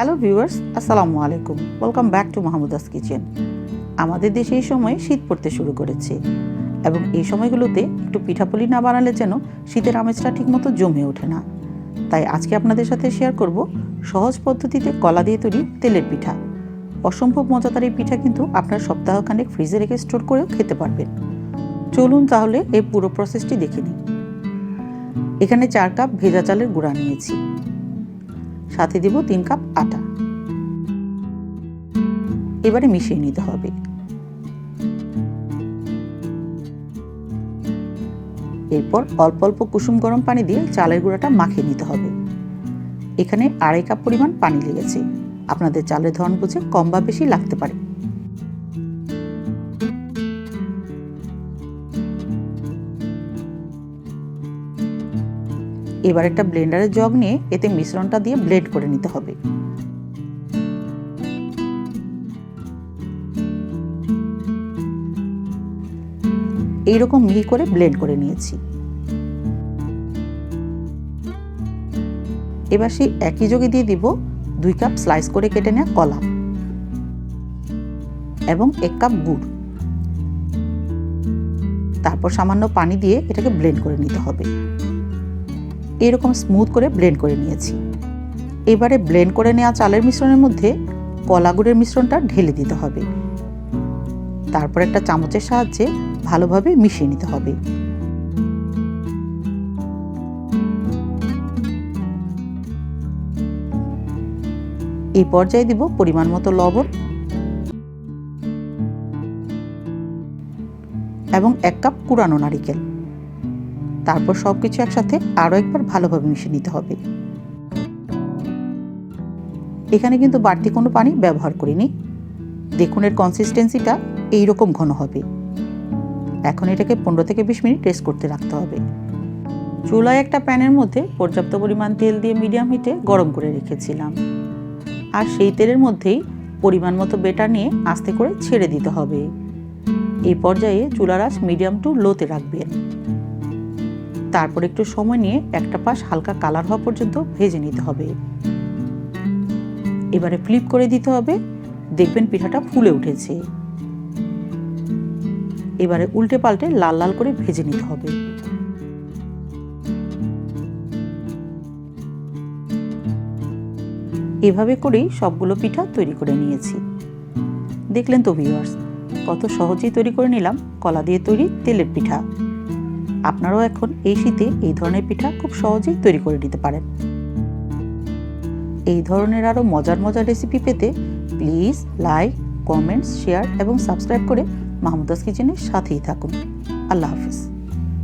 Hello viewers, আসসালামু আলাইকুম। Welcome back to Mahmuda's kitchen আমাদের দেশে এই সময় শীত পড়তে শুরু করেছে এবং এই সময়গুলোতে একটু পিঠাপুলি না বানালে যেন শীতের আমেজটা ঠিকমতো জমে ওঠে না। তাই আজকে আপনাদের সাথে শেয়ার করব সহজ পদ্ধতিতে কলা দিয়ে তৈরি তেলের পিঠা। অসম্ভব মজাদার এই পিঠা কিন্তু আপনার সপ্তাহখানেক ফ্রিজে রেখে স্টোর করেও খেতে পারবেন। চলুন তাহলে এই পুরো প্রসেসটি দেখে নিই। এখানে চার কাপ ভেজা চালের গুঁড়া নিয়েছি। সাথে দেব তিন কাপ আটা। এবারে মিশিয়ে নিতে হবে। এরপর অল্প অল্প কুসুম গরম পানি দিয়ে চালের গুঁড়াটা মাখিয়ে নিতে হবে। এখানে আড়াই কাপ পরিমাণ পানি লেগেছে। আপনাদের চালের ধরন বুঝে কম বা বেশি লাগতে পারে। এবার একটা ব্লেন্ডারের জগ নিয়ে এতে মিশ্রণটা দিয়ে ব্লেড করে নিতে হবে। এইরকম মিহি করে ব্লেন্ড করে নিয়েছি। এবার সেই একই যোগে দিয়ে দিব দুই কাপ স্লাইস করে কেটে নেওয়া কলা এবং এক কাপ গুড়। তারপর সামান্য পানি দিয়ে এটাকে ব্লেন্ড করে নিতে হবে। এরকম স্মুথ করে ব্লেন্ড করে নিয়েছি। এবারে ব্লেন্ড করে নেওয়া চালের মিশ্রণের মধ্যে কলা গুড়ের মিশ্রণটা ঢেলে দিতে হবে। তারপর একটা চামচের সাহায্যে ভালোভাবে মিশিয়ে নিতে হবে। এই পর্যায়ে দিব পরিমাণ মতো লবণ এবং এক কাপ কুড়ানো নারিকেল। তারপর সব কিছু একসাথে আরও একবার ভালোভাবে মিশিয়ে নিতে হবে। এখানে কিন্তু বাড়তি কোনো পানি ব্যবহার করিনি। দেখুন এর কনসিস্টেন্সিটা এইরকম ঘন হবে। এখন এটাকে পনেরো থেকে বিশ মিনিট রেস্ট করতে রাখতে হবে। চুলায় একটা প্যানের মধ্যে পর্যাপ্ত পরিমাণ তেল দিয়ে মিডিয়াম হিটে গরম করে রেখেছিলাম। আর সেই তেলের মধ্যেই পরিমাণ মতো বেটার নিয়ে আস্তে করে ছেড়ে দিতে হবে। এই পর্যায়ে চুলার আঁচ মিডিয়াম টু লোতে রাখবেন। তারপর একটু সময় নিয়ে একটা পাশ হালকা কালার হওয়া পর্যন্ত ভেজে নিতে হবে। এবারে ফ্লিপ করে দিতে হবে। দেখবেন পিঠাটা ফুলে উঠেছে। এবারে উল্টে পাল্টে লাল লাল করে ভেজে নিতে হবে। এভাবে করেই সবগুলো পিঠা তৈরি করে নিয়েছি। দেখলেন তো ভিউয়ার্স কত সহজেই তৈরি করে নিলাম কলা দিয়ে তৈরি তেলের পিঠা। আপনারাও এখন এই শীতে এই ধরনের পিঠা খুব সহজেই তৈরি করে নিতে পারেন। এই ধরনের আরও মজার মজার রেসিপি পেতে প্লিজ লাইক কমেন্টস শেয়ার এবং সাবস্ক্রাইব করে মাহমুদাস কিচেনের সাথেই থাকুন। আল্লাহ হাফিজ।